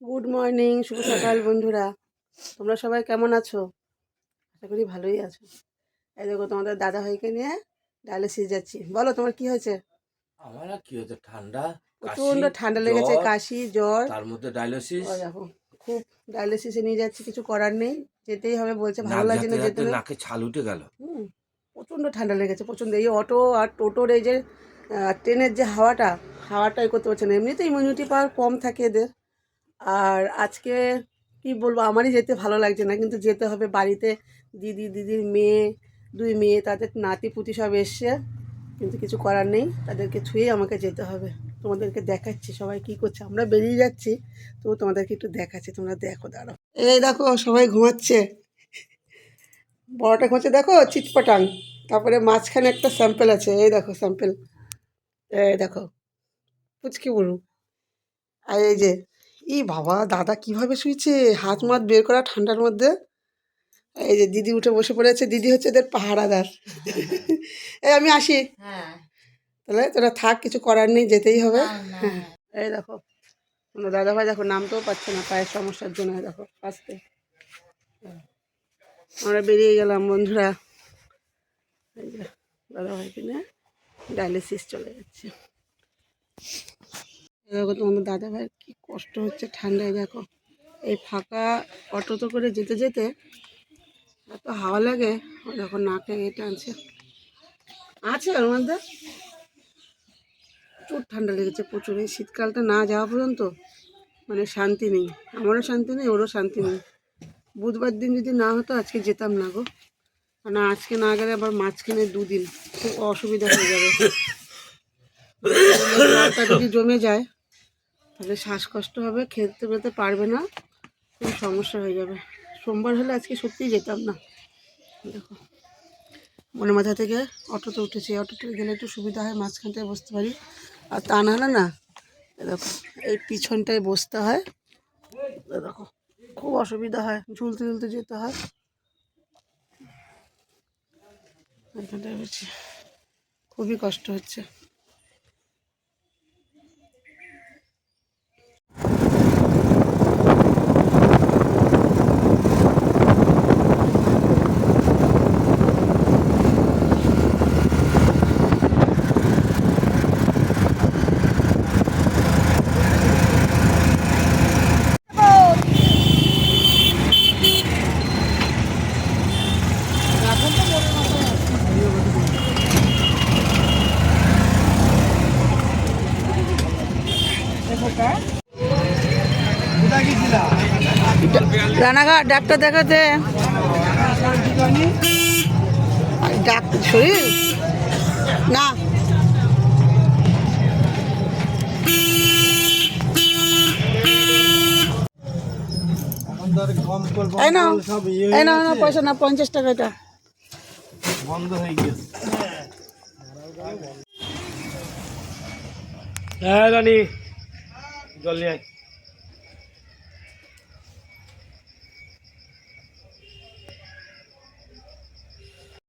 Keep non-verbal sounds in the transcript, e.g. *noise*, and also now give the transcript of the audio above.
Good morning শুভ সকাল বন্ধুরা। তোমরা সবাই কেমন আছো? আশা করি ভালোই আছো। এই দেখো তোমাদের দাদা ভাইকে নিয়ে ডায়ালিসিস যাচ্ছি। বলো তোমার কি হয়েছে? আমার কি হচ্ছে ঠান্ডা প্রচণ্ড কাশি, ঠান্ডা লেগেছে কাশি জ্বর। তার মধ্যে ডায়ালিসিস দেখো খুব ডায়ালিসিসে নিয়ে যাচ্ছি কিছু করার নেই। যেতেই হবে বলছে ভালো লাগছে না যেতে নাকে ছাল উঠে গেল। হুম প্রচণ্ড ঠান্ডা লেগেছে প্রচণ্ড। এই অটো আর টোটোর এই যে ট্রেনের যে হাওয়াটা হাওয়াটাই করতে পারছে না। এমনিতে ইমিউনিটি পাওয়ার কম থাকে এদের। আর আজকে কি বলব, আমারই যেতে ভালো লাগছে না, কিন্তু যেতে হবে বাড়িতে। দিদি, দিদির মেয়ে, দুই মেয়ে, তাদের নাতি পুতি সব এসছে, কিন্তু কিছু করার নেই, তাদেরকে ছুঁয়েই আমাকে যেতে হবে। তোমাদেরকে দেখাচ্ছি সবাই কি করছে, আমরা বেরিয়ে যাচ্ছি, তো তোমাদেরকে একটু দেখাচ্ছি, তোমরা দেখো, দাঁড়াও। এই দেখো, সবাই ঘুমাচ্ছে। বড়টা ঘুমাচ্ছে, দেখো চিটপটাং তারপরে মাঝখানে একটা স্যাম্পেল আছে, এই দেখো স্যাম্পেল এই দেখো, পুচকি বলু আর এই যে ই বাবা দাদা কীভাবে শুয়েছে হাত মাত বের করা ঠান্ডার মধ্যে। এই যে দিদি উঠে বসে পড়েছে দিদি হচ্ছে এদের পাহারাদার। এই আমি আসি। হ্যাঁ। তাহলে তোরা থাক কিছু করার নেই যেতেই হবে। হ্যাঁ এই দেখো কোনো দাদা ভাই দেখো নামতেও পারছে না পায়ের সমস্যার জন্য দেখো আসতে। আমরা বেরিয়ে গেলাম বন্ধুরা। এই যে দাদা ভাইকে নিয়ে ডায়ালিসিস চলে যাচ্ছে। দেখো তোমাদের দাদা ভাইয়ের কী কষ্ট হচ্ছে ঠান্ডায় দেখো। এই ফাঁকা অটোতে করে যেতে যেতে এত হাওয়া লাগে ও দেখো নাকে এ টানছে। আছে ওর মধ্যে? প্রচুর ঠান্ডা লেগেছে প্রচুর। এই শীতকালটা না যাওয়া পর্যন্ত মানে শান্তি নেই। আমারও শান্তি নেই ওরও শান্তি নেই। বুধবার দিন যদি না হতো আজকে যেতাম না গো। মানে আজকে না গেলে আবার মাঝখানে দুদিন খুব অসুবিধা হয়ে যাবে। *coughs* যদি জমে যায় তাহলে শ্বাসকষ্ট হবে, খেতে পেতে পারবে না খুব সমস্যা হয়ে যাবে। সোমবার হলে আজকে সত্যিই যেতাম না। দেখো, মনে মাথা থেকে অটোতে উঠেছি অটোতে গেলে একটু সুবিধা হয়, মাঝখানটায় বসতে পারি। আর তা না না দেখো, এই পিছনটায় বসতে হয় দেখো, খুব অসুবিধা হয়, ঝুলতে ঝুলতে যেতে হয়। খুবই কষ্ট হচ্ছে। রানাঘাট ডাক্তার দেখাতে। শরীর না। না পয়সা না পঞ্চাশ টাকা এটা। বন্ধ হয়ে গেছে জল নিয়ে আয়।